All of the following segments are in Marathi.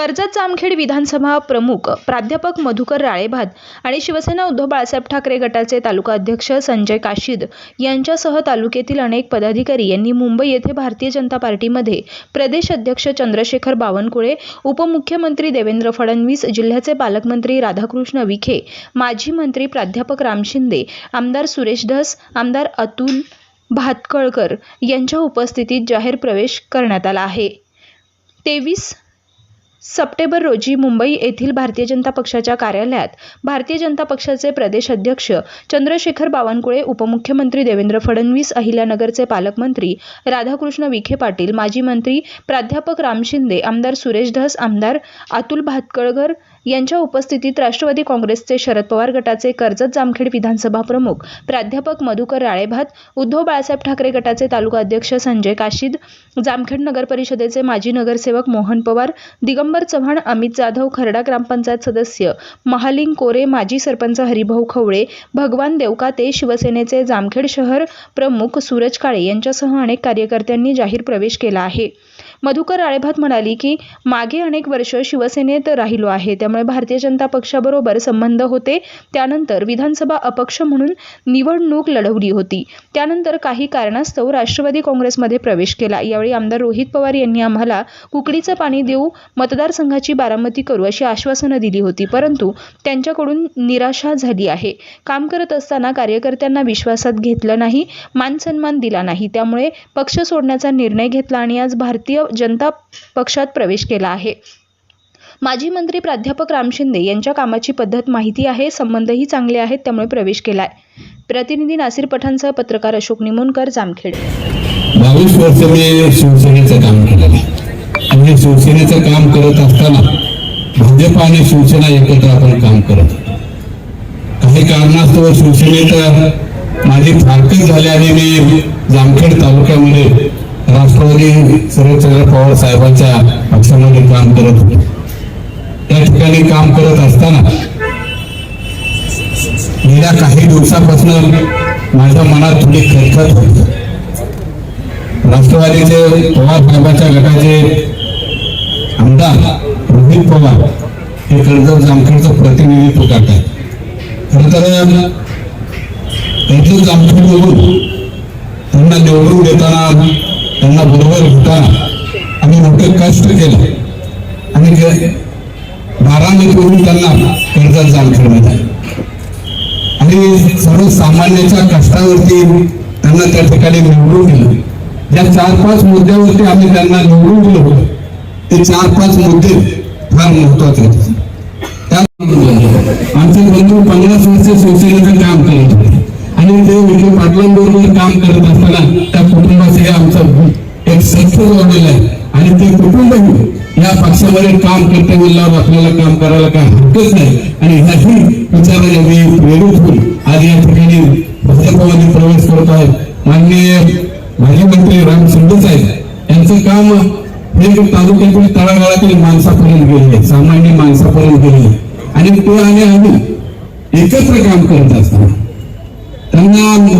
कर्जत जामखेड विधानसभा प्रमुख प्राध्यापक मधुकर राळेभात आणि शिवसेना उद्धव बाळासाहेब ठाकरे गटाचे तालुका अध्यक्ष संजय काशीद यांच्यासह तालुक्यातील अनेक पदाधिकारी यांनी मुंबई येथे भारतीय जनता पार्टीमध्ये प्रदेश अध्यक्ष चंद्रशेखर बावनकुळे उपमुख्यमंत्री देवेंद्र फडणवीस जिल्ह्याचे पालकमंत्री राधाकृष्ण विखे माजी मंत्री प्राध्यापक राम शिंदे आमदार सुरेश धस आमदार अतुल भातकळकर यांच्या उपस्थितीत जाहीर प्रवेश करण्यात आला आहे. तेवीस सप्टेंबर रोजी मुंबई येथील भारतीय जनता पक्षाच्या कार्यालयात भारतीय जनता पक्षाचे प्रदेश अध्यक्ष चंद्रशेखर बावनकुळे उपमुख्यमंत्री देवेंद्र फडणवीस अहिल्यानगरचे पालकमंत्री राधाकृष्ण विखे पाटील माजी मंत्री प्राध्यापक राम शिंदे आमदार सुरेश धस आमदार अतुल भातकळकर यांच्या उपस्थितीत राष्ट्रवादी काँग्रेसचे शरद पवार गटाचे कर्जत जामखेड विधानसभा प्रमुख प्राध्यापक मधुकर राळेभात उद्धव बाळासाहेब ठाकरे गटाचे तालुका अध्यक्ष संजय काशीद जामखेड नगर परिषदेचे माजी नगरसेवक मोहन पवार दिगंबर चव्हाण अमित जाधव खरडा ग्रामपंचायत सदस्य महालिंग कोरे माजी सरपंच हरिभाऊ खवळे भगवान देवकाते शिवसेनेचे जामखेड शहर प्रमुख सूरज काळे यांच्यासह अनेक कार्यकर्त्यांनी जाहीर प्रवेश केला आहे. मधुकर राळेभात म्हणाली की मागे अनेक वर्ष शिवसेनेत राहिलो आहे. त्यामुळे भारतीय जनता पक्षाबरोबर संबंध होते. त्यानंतर विधानसभा अपक्ष म्हणून निवडणूक लढवली होती. त्यानंतर काही कारणास्तव राष्ट्रवादी काँग्रेसमध्ये प्रवेश केला. यावेळी आमदार रोहित पवार यांनी आम्हाला कुकडीचं पाणी देऊ मतदारसंघाची बारामती करू अशी आश्वासनं दिली होती. परंतु त्यांच्याकडून निराशा झाली आहे. काम करत असताना कार्यकर्त्यांना विश्वासात घेतलं नाही मान सन्मान दिला नाही. त्यामुळे पक्ष सोडण्याचा निर्णय घेतला आणि आज भारतीय जनता पक्षात प्रवेश केला आहे. माजी मंत्री प्राध्यापक राम शिंदे यांच्या कामाची पद्धत माहिती आहे संबंधही चांगले आहेत त्यामुळे प्रवेश केलाय. प्रतिनिधी नासिर पठाणसह पत्रकार अशोक निमोणकर जामखेड. बावीस वर्ष मी शिवसेनेचं काम केलेलं आहे. आणि हे शिवसेनेचं काम करत असताना भाजप आणि शिवसेना एकत्र आपण काम करत काही कारणास्तव शिवसेनेचं माझी फारकत झाली आणि मी जामखेड तालुक्यामध्ये राष्ट्रवादी शरदचंद्र पवार साहेबांच्या पक्षामध्ये काम करत होते. त्या ठिकाणी काम करत असताना गेल्या काही दिवसापासून माझ्या मनात थोडी खरखत होती. राष्ट्रवादीचे पवार साहेबांच्या गटाचे आमदार रोहित पवार हे कर्जत जामखेडचं प्रतिनिधित्व करतात खरं तर कर्जत जामखेडमधून त्यांना निवडून देताना त्यांना बरोबर घेताना आम्ही मोठे कष्ट केलं. आणि गे- करून त्यांना कर्जत जामखेडमध्ये आणि सर्वसामान्याच्या कष्टावरती त्यांना त्या ठिकाणी निवडून दिलं. ज्या चार पाच मुद्द्यावरती आम्ही त्यांना निवडून दिलं होतं. ते चार पाच मुद्दे फार महत्त्वाचे होते. त्या आमचे बंधू पन्नास वर्ष शिवसेनेचं काम केलं होते आणि ते विखे पाटलांबरोबर काम करत असताना त्या कुटुंबाचं हे आमचं एक सत्य जोडलेलं आहे. आणि ते कुटुंबही या पक्षामध्ये काम करते म्हणल्यावर आपल्याला काम करायला काय हरकत नाही. आणि ह्याही विचाराने मी प्रेरित होऊन आज या ठिकाणी भाजपमध्ये प्रवेश करत आहे. माननीय माजी मंत्री राम शिंदे साहेब यांचं काम हे तालुक्यातील तळागाळातील माणसापर्यंत गेले सामान्य माणसापर्यंत गेले आणि ते आणि आम्ही एकत्र काम करत असताना त्यांना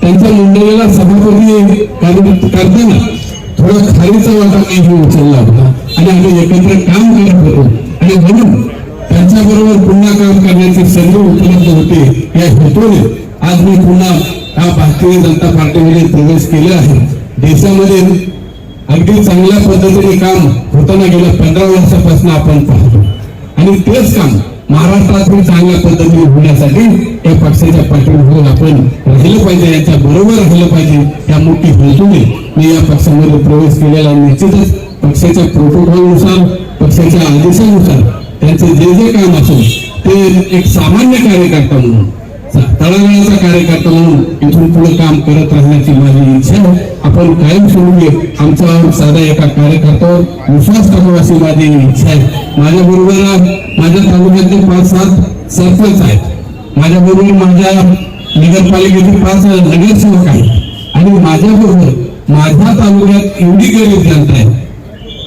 त्यांच्या मंडळीला सभापती करताना थोडा खालीचा वाटा मी उचलला होता. आणि आम्ही एकत्र काम करत होतो. आणि म्हणून त्यांच्याबरोबर पुन्हा काम करण्याची संधी उपलब्ध होते. या हेतूने आज मी पुन्हा हा भारतीय जनता पार्टीमध्ये प्रवेश केला आहे. देशामध्ये अगदी चांगल्या पद्धतीने काम होताना गेल्या पंधरा वर्षापासून आपण पाहतो. आणि तेच काम महाराष्ट्रातील चांगल्या पद्धतीने होण्यासाठी या पक्षाच्या पाठीमागे आपण राहिलं पाहिजे याच्या बरोबर राहिलं पाहिजे या मोठी हेतूने मी या पक्षामध्ये प्रवेश केलेला निश्चितच. पक्षाच्या प्रोटोकॉलनुसार पक्षाच्या आदेशानुसार त्यांचे जे जे काम असेल ते एक सामान्य कार्यकर्ता म्हणून तळागाळाचा कार्यकर्ता म्हणून इथून पुढे काम करत राहण्याची माझी इच्छा आहे. आपण कायम सोडूया आमचा साधा एका कार्यकर्त्यावर विश्वास करावा अशी माझी इच्छा आहे. माझ्या बरोबर माझ्या तालुक्यातले पाच सात सरपंच आहेत. माझ्या बरोबर माझ्या नगरपालिकेतील पाच नगरसेवक आहेत. आणि माझ्या बरोबर माझ्या तालुक्यात एवढी गरीब जनता आहे.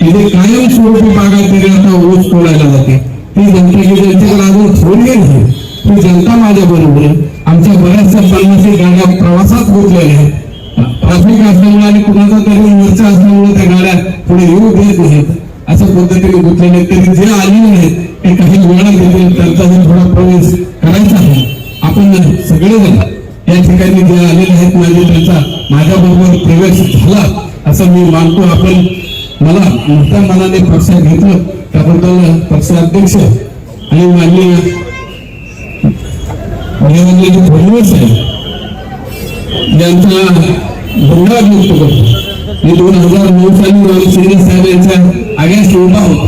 तिथे ते कायम स्वरूपी बागायत आता ऊस तोडायला जाते. ती जनता की त्यांच्याकडे अजून थोडी नाही ती जनता माझ्या बरोबर आहे. आमच्या बऱ्याचशा पन्नासी गाड्या प्रवासात गुंतलेल्या आहेत. ट्रॅफिक असल्यामुळे आणि कुणाचा तरी मोर्चा असल्यामुळे त्या गाड्या पुढे येऊ देत नाहीत. अशा पद्धतीने गुंतलेले तरी जे आलेले आहेत ते काही वेळा घेतील त्यांचाही थोडा प्रवेश करायचा आहे. आपण सगळेजण या ठिकाणी जे आलेले आहेत माझे त्यांचा माझ्याबरोबर प्रवेश झाला असं मी मानतो. आपण मला मोठ्या मनाने पक्षात घेतलं. त्याबद्दल पक्षाध्यक्ष आणि माननीय देवेंद्रजी फडणवीस साहेब यांचा धन्यवाद व्यक्त करतो मी दोन हजार नऊ साली शिंदे साहेब यांच्या अगेन्स्ट उभा होतो.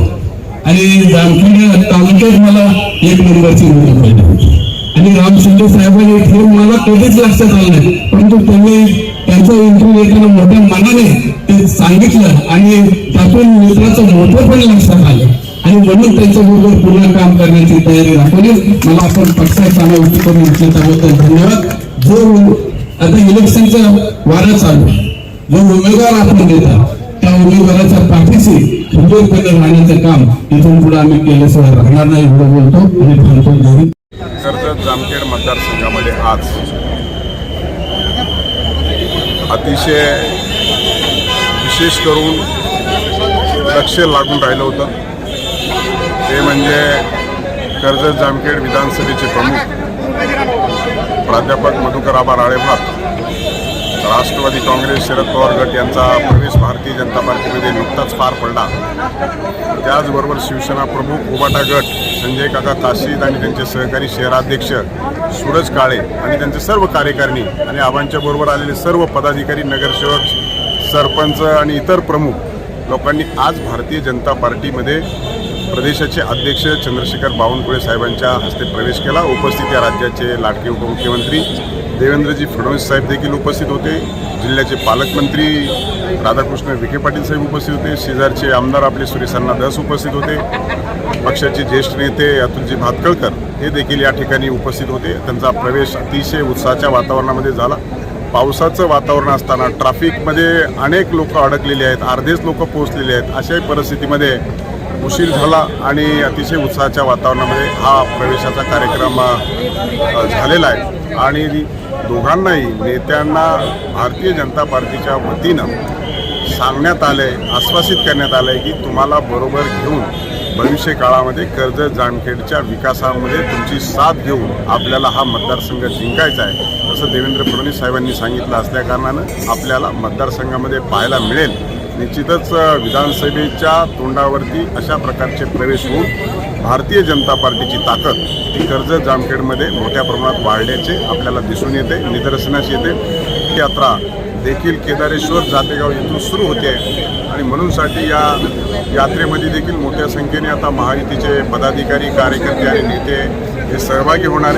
आणि जामखेड तालुक्यात मला एक नंबरची निवड पाहिजे होती. आणि राम शिंदे साहेबांनी हे मला कधीच लक्षात आलं नाही. परंतु त्यांनी त्यांचा इंटरव्ह्यू घेताना मोठ्या मनाने ते सांगितलं आणि त्यातून मित्राचं मोठं पण लक्षात आलं. आणि म्हणून त्यांच्याबरोबर पुन्हा काम करण्याची तयारी दाखवली. मला आपण पक्षात समाविष्ट करून त्याबद्दल धन्यवाद. जो आता इलेक्शनचा वारा चालू जो उमेदवार आपण देता त्या उमेदवाराच्या पाठीशी उद्योगपणे राहण्याचं काम इथून पुढे आम्ही केल्याशिवाय राहणार नाही एवढं बोलतो. आणि थांबतो. घरी कर्जत जामखेड मतदारसंघामध्ये आज अतिशय विशेष करून लक्ष लागून राहिलं होतं. ते म्हणजे कर्जत जामखेड विधानसभेचे प्रमुख प्राध्यापक मधुकर आबा राळेभात राष्ट्रवादी काँग्रेस शरद पवार गट यांचा प्रवेश भारतीय जनता पार्टीमध्ये नुकताच पार पडला. त्याचबरोबर शिवसेना प्रमुख उबाटा गट संजय काका काशीद आणि त्यांचे सहकारी शहराध्यक्ष सूरज काळे आणि त्यांचे सर्व कार्यकारिणी आणि आबांच्या बरोबर आलेले सर्व पदाधिकारी नगरसेवक सरपंच आणि इतर प्रमुख लोकांनी आज भारतीय जनता पार्टीमध्ये प्रदेशाचे अध्यक्ष चंद्रशेखर बावनकुळे साहेबांच्या हस्ते प्रवेश केला. उपस्थित या राज्याचे लाडके उपमुख्यमंत्री देवेंद्रजी फडणवीस साहेब देखील उपस्थित होते. जिल्ह्याचे पालकमंत्री राधाकृष्ण विखे पाटील साहेब उपस्थित होते. शेजारचे आमदार आपले सुरेशांना दस उपस्थित होते. पक्षाचे ज्येष्ठ नेते अतुलजी भातकळकर हे देखील या ठिकाणी उपस्थित होते. त्यांचा प्रवेश अतिशय उत्साहाच्या वातावरणामध्ये झाला. पावसाचं वातावरण असताना ट्रॅफिकमध्ये अनेक लोक अडकलेले आहेत अर्धेच लोक पोहोचलेले आहेत. अशाही परिस्थितीमध्ये उशीर झाला आणि अतिशय उत्साहाच्या वातावरणामध्ये हा प्रवेशाचा कार्यक्रम झालेला आहे. आणि दोघांनाही नेत्यांना भारतीय जनता पार्टीच्या वतीनं सांगण्यात आलं आहे आश्वासित करण्यात आलं आहे की तुम्हाला बरोबर घेऊन भविष्य काळामध्ये कर्जत जामखेडच्या विकासामध्ये तुमची साथ घेऊन आपल्याला हा मतदारसंघ जिंकायचा आहे. असं देवेंद्र फडणवीस साहेबांनी सांगितलं असल्याकारणानं आपल्याला मतदारसंघामध्ये पाहायला मिळेल. निश्चितच विधानसभेच्या तोंडावरती अशा प्रकारचे प्रवेश होऊन भारतीय जनता पार्टीची ताकद ही कर्जत जामखेडमध्ये मोठ्या प्रमाणात वाढल्याचे आपल्याला दिसून येते निदर्शनास येते. ही यात्रा देखील केदारेश्वर जातेगाव येथून सुरू होते आणि म्हणूनसाठी या यात्रेमध्ये देखील मोठ्या संख्येने आता महायुतीचे पदाधिकारी कार्यकर्ते आणि नेते सहभागी होणारे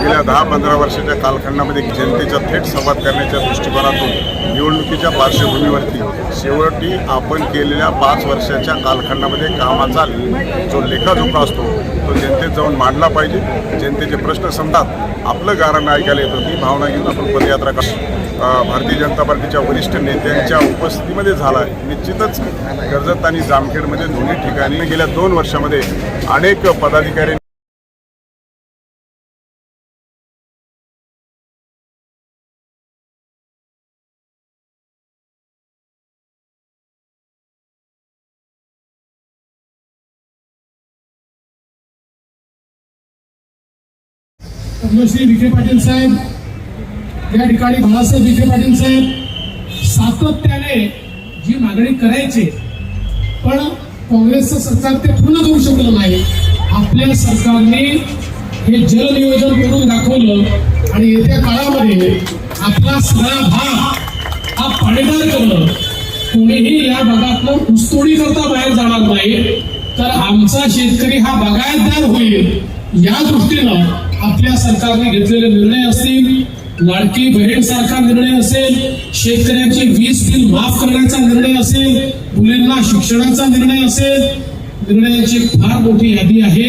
गेल्या दहा पंधरा वर्षाच्या कालखंडामध्ये जनतेचा थेट संवाद करण्याच्या दृष्टिकोनातून निवडणुकीच्या पार्श्वभूमीवरती शेवटी आपण केलेल्या पाच वर्षाच्या कालखंडामध्ये कामाचा जो लेखाजोखा असतो तो जनतेत जाऊन मांडला पाहिजे. जनतेचे प्रश्न समजात आपलं गारण ऐकायला येतं. ती भावना घेऊन आपण पदयात्रा कर भारतीय जनता पार्टीच्या वरिष्ठ नेत्यांच्या उपस्थितीमध्ये झाला आहे निश्चितच कर्जत आणि जामखेडमध्ये दोन्ही ठिकाणी गेल्या दोन वर्षामध्ये अनेक पदाधिकारी पद्मश्री विखे पाटील साहेब या ठिकाणी बाळासाहेब विखे पाटील साहेब सातत्याने जी मागणी करायची पण काँग्रेसचं सरकार ते पूर्ण करू शकलं नाही. आपल्या सरकारने हे जलनियोजन करून दाखवलं आणि येत्या काळामध्ये आपला सगळा भाग हा पाणीदार करणं. कोणीही या भागातलं ऊसतोडी करता बाहेर जाणार नाही. तर आमचा शेतकरी हा बागायतदार होईल. या दृष्टीनं आपल्या सरकारने घेतलेले निर्णय असतील लाडकी बहीण सारखा निर्णय असेल शेतकऱ्यांचे वीज बिल माफ करण्याचा निर्णय असेल मुलींना शिक्षणाचा निर्णय असेल निर्णयाची फार मोठी यादी आहे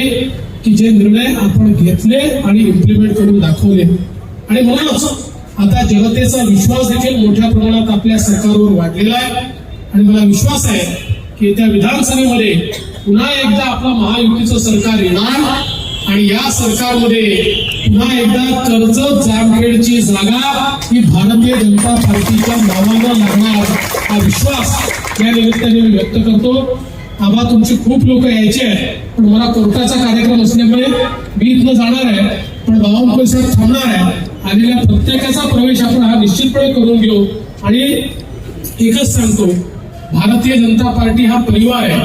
की जे निर्णय आपण घेतले आणि इम्प्लिमेंट करून दाखवले. आणि म्हणूनच आता जनतेचा विश्वास देखील मोठ्या प्रमाणात आपल्या सरकारवर वाढलेला आहे. आणि मला विश्वास आहे की त्या विधानसभेमध्ये पुन्हा एकदा आपलं महायुतीचं सरकार येणार. आणि या सरकारमध्ये पुन्हा एकदा कर्जत जामखेडची जागा ही भारतीय जनता पार्टीच्या नावानं लागणार. हा विश्वास या निमित्ताने मी व्यक्त करतो. आम्हा तुमचे खूप लोक यायचे आहेत पण मला कोर्टाचा कार्यक्रम असल्यामुळे मी इथनं जाणार आहे. पण बावनकुळे साहेब थांबणार आहे? आलेल्या प्रत्येकाचा प्रवेश आपण हा निश्चितपणे करून घेऊ. आणि एकच सांगतो भारतीय जनता पार्टी हा परिवार आहे.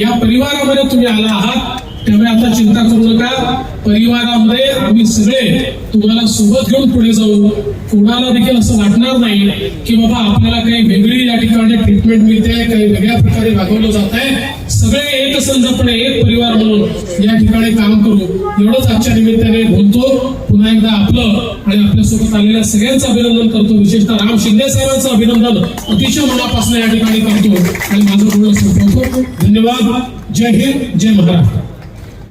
या परिवारामध्ये तुम्ही आला आहात. त्यामुळे आता चिंता करू नका. परिवारामध्ये आम्ही सगळे तुम्हाला सोबत घेऊन पुढे जाऊ. कोणाला देखील असं वाटणार नाही की बाबा आपल्याला काही वेगळी या ठिकाणी ट्रीटमेंट मिळते काही वेगळ्या प्रकारे वागवलं जात आहे. सगळे एक संघपणे एक परिवार म्हणून या ठिकाणी काम करू. एवढंच आजच्या निमित्ताने बोलतो. पुन्हा एकदा आपलं आणि आपल्यासोबत आलेल्या सगळ्यांचं अभिनंदन करतो. विशेषतः राम शिंदे साहेबांचं अभिनंदन अतिशय मनापासून या ठिकाणी करतो. आणि माझं बोलणं संपवतो धन्यवाद. जय हिंद. जय महाराष्ट्र.